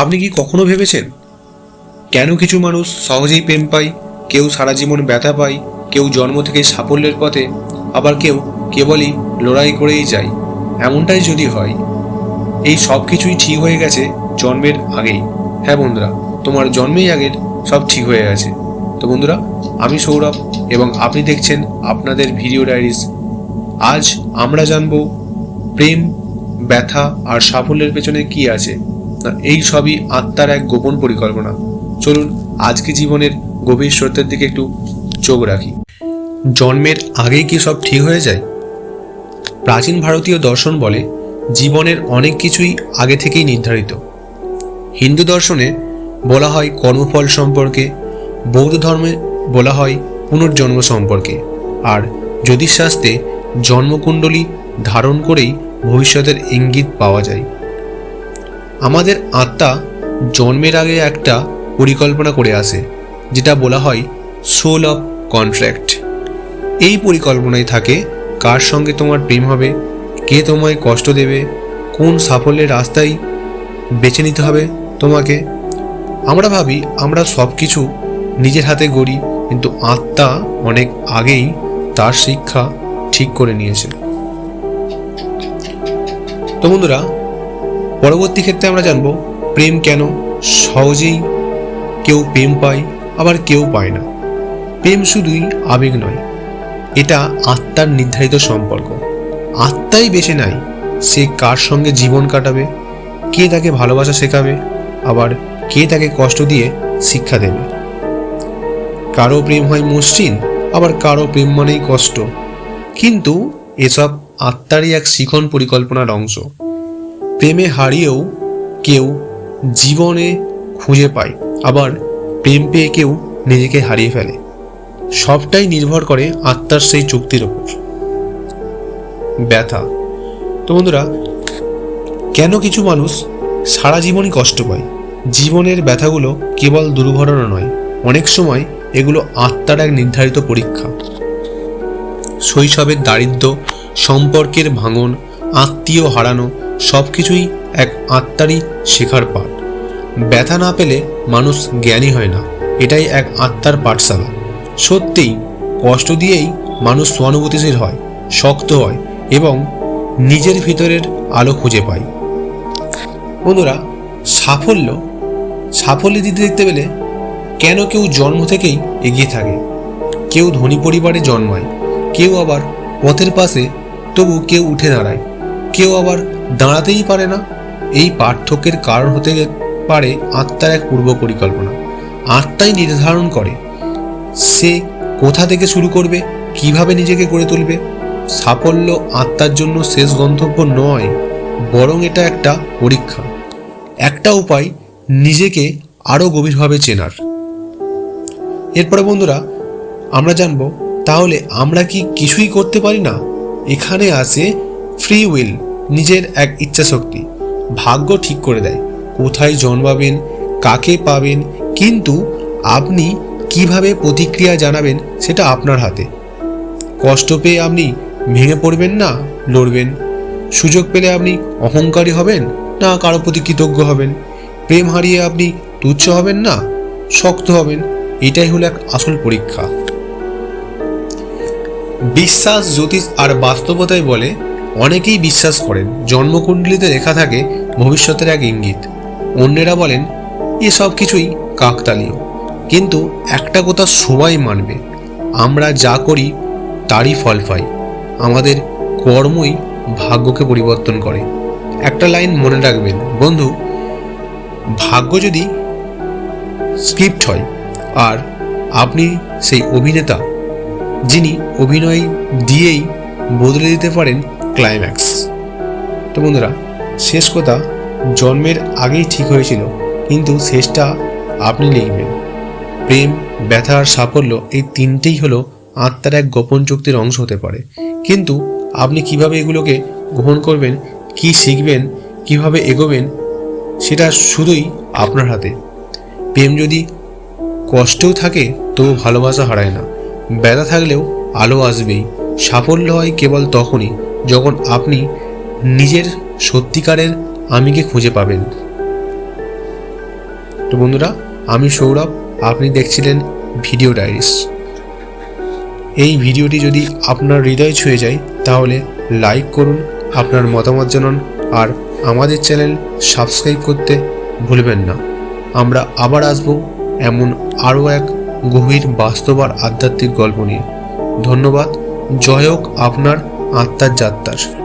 আপনি কি কখনো ভেবেছেন? কেন কিছু মানুষ সহজেই প্রেম পায়, কেউ সারা জীবন ব্যথা পায়, কেউ জন্ম থেকে সাফল্যের পথে, আবার কেউ কেবলই লড়াই করেই যায়? এমনটাই যদি হয়, এই সব কিছুই ঠিক হয়ে গেছে জন্মের আগেই। হ্যাঁ বন্ধুরা, তোমার জন্মেই আগের সব ঠিক হয়ে গেছে। তো বন্ধুরা, আমি সৌরভ এবং আপনি দেখছেন আপনাদের ভিডিও ডায়েরিজ। আজ আমরা জানব প্রেম, ব্যথা আর সাফল্যের পেছনে কি আছে। এই সবই আত্মার এক গোপন পরিকল্পনা। চলুন, আজকে জীবনের গভীর সত্যের দিকে একটু চোখ রাখি। জন্মের আগেই কি সব ঠিক হয়ে যায়? প্রাচীন ভারতীয় দর্শন বলে, জীবনের অনেক কিছুই আগে থেকেই নির্ধারিত। হিন্দু দর্শনে বলা হয় কর্মফল সম্পর্কে, বৌদ্ধ ধর্মে বলা হয় পুনর্জন্ম সম্পর্কে, আর জ্যোতিষশাস্ত্রে জন্মকুণ্ডলী ধারণ করেই ভবিষ্যতের ইঙ্গিত পাওয়া যায়। আমাদের আত্মা জন্মের আগে একটা পরিকল্পনা করে আসে, যেটা বলা হয় সোল অফ কন্ট্রাক্ট এই পরিকল্পনায় থাকে কার সঙ্গে তোমার প্রেম হবে, কে তোমায় কষ্ট দেবে, কোন সাফল্যের রাস্তায় বেছে নিতে হবে তোমাকে। আমরা ভাবি আমরা সব কিছু নিজের হাতে গড়ি, কিন্তু আত্মা অনেক আগেই তার শিক্ষা ঠিক করে নিয়েছে। তো বন্ধুরা পরবর্তী ক্ষেত্রে আমরা জানব, প্রেম কেন সহজেই কেউ প্রেম পায়, আবার কেউ পায় না। প্রেম শুধুই আবেগ নয়, এটা আত্মার নির্ধারিত সম্পর্ক। আত্মাই বেছে নেয় সে কার সঙ্গে জীবন কাটাবে, কে তাকে ভালোবাসা শেখাবে, আবার কে তাকে কষ্ট দিয়ে শিক্ষা দেবে। কারও প্রেম হয় মসৃণ, আবার কারও প্রেম মানেই কষ্ট। কিন্তু এসব আত্মারই এক শিখন পরিকল্পনার অংশ। প্রেমে হারিয়েও কেউ জীবনে খুঁজে পায়, আবার প্রেম পেয়ে কেউ নিজেকে হারিয়ে ফেলে। সবটাই নির্ভর করে আত্মার সেই চুক্তির ওপর। ব্যথা। তো বন্ধুরা, কেন কিছু মানুষ সারা জীবনই কষ্ট পায়? জীবনের ব্যথাগুলো কেবল দুর্ঘটনা নয়, অনেক সময় এগুলো আত্মার এক নির্ধারিত পরীক্ষা। শৈশবের দারিদ্র সম্পর্কের ভাঙন, আত্মীয় হারানো সব কিছুই এক আত্মারই শেখার পাঠ। ব্যথা না পেলে মানুষ জ্ঞানী হয় না, এটাই এক আত্মার পাঠশালা। সত্যিই কষ্ট দিয়েই মানুষ সহানুভূতিশীল হয়, শক্ত হয় এবং নিজের ভিতরের আলো খুঁজে পায়। বন্ধুরা, সাফল্য সাফল্য দিতে দেখতে পেলে কেন কেউ জন্ম থেকেই এগিয়ে থাকে? কেউ ধনী পরিবারে জন্মায়, কেউ আবার পথের পাশে তবু কেউ উঠে দাঁড়ায়। কেউ আবার দাঁড়াতেই পারে না। এই পার্থক্যের কারণ হতে পারে আত্মার এক পূর্ব পরিকল্পনা। আত্মাই নির্ধারণ করে সে কোথা থেকে শুরু করবে, কীভাবে নিজেকে গড়ে তুলবে। সাফল্য আত্মার জন্য শেষ গন্তব্য নয়, বরং এটা একটা পরীক্ষা। একটা উপায় নিজেকে আরও গভীরভাবে চেনার। এরপরে বন্ধুরা, আমরা জানব, তাহলে আমরা কি কিছুই করতে পারি না? এখানে আছে ফ্রি উইল, নিজের এক ইচ্ছা শক্তি ভাগ্য ঠিক করে দেয়, কোথায় জন্মাবেন, কাকে পাবেন, কিন্তু আপনি কীভাবে প্রতিক্রিয়া জানাবেন সেটা আপনার হাতে। কষ্ট পেয়ে আপনি ভেঙে পড়বেন না, লড়বেন। সুযোগ পেলে আপনি অহংকারী হবেন না, কারও প্রতি কৃতজ্ঞ হবেন। প্রেম হারিয়ে আপনি তুচ্ছ হবেন না, শক্ত হবেন। এটাই হলো এক আসল পরীক্ষা। বিশ্বাস, জ্যোতিষ আর বাস্তবতায় বলে অনেকেই বিশ্বাস করেন, জন্মকুণ্ডলিতে লেখা থাকে ভবিষ্যতের এক ইঙ্গিত। অন্যেরা বলেন এসব কিছুই কাকতালীয়। কিন্তু একটা কথা সবাই মানবে, আমরা যা করি তারই ফল পাই। আমাদের কর্মই ভাগ্যকে পরিবর্তন করে। একটা লাইন মনে রাখবেন, বন্ধু, ভাগ্য যদি স্ক্রিপ্ট হয়, আর আপনি সেই অভিনেতা, যিনি অভিনয় দিয়েই বদলে দিতে পারেন ক্লাইম্যাক্স তো বন্ধুরা, শেষ কথা জন্মের আগেই ঠিক হয়েছিল, কিন্তু শেষটা আপনি লিখবেন। প্রেম, ব্যথা আর সাফল্য এই তিনটেই হলো আত্মার এক গোপন চুক্তির অংশ হতে পারে। কিন্তু আপনি কীভাবে এগুলোকে গ্রহণ করবেন, কি শিখবেন, কীভাবে এগোবেন, সেটা শুধুই আপনার হাতে। প্রেম যদি কষ্টও থাকে, তবু ভালোবাসা হারায় না। ব্যথা থাকলেও আলো আসবেই। সাফল্য হয় কেবল তখনই। যখন আপনি নিজের সত্যিকারের আমিকে খুঁজে পাবেন। তো বন্ধুরা, আমি সৌরভ, আপনি দেখছিলেন ভিডিও ডায়েরিস। এই ভিডিওটি যদি আপনার হৃদয় ছুঁয়ে যায়, তাহলে লাইক করুন, আপনার মতামত জানান, আর আমাদের চ্যানেল সাবস্ক্রাইব করতে ভুলবেন না। আমরা আবার আসব এমন আরও এক গভীর বাস্তব আর আধ্যাত্মিক গল্প নিয়ে। ধন্যবাদ, জয় হোক আপনার আত্মার যাত্রার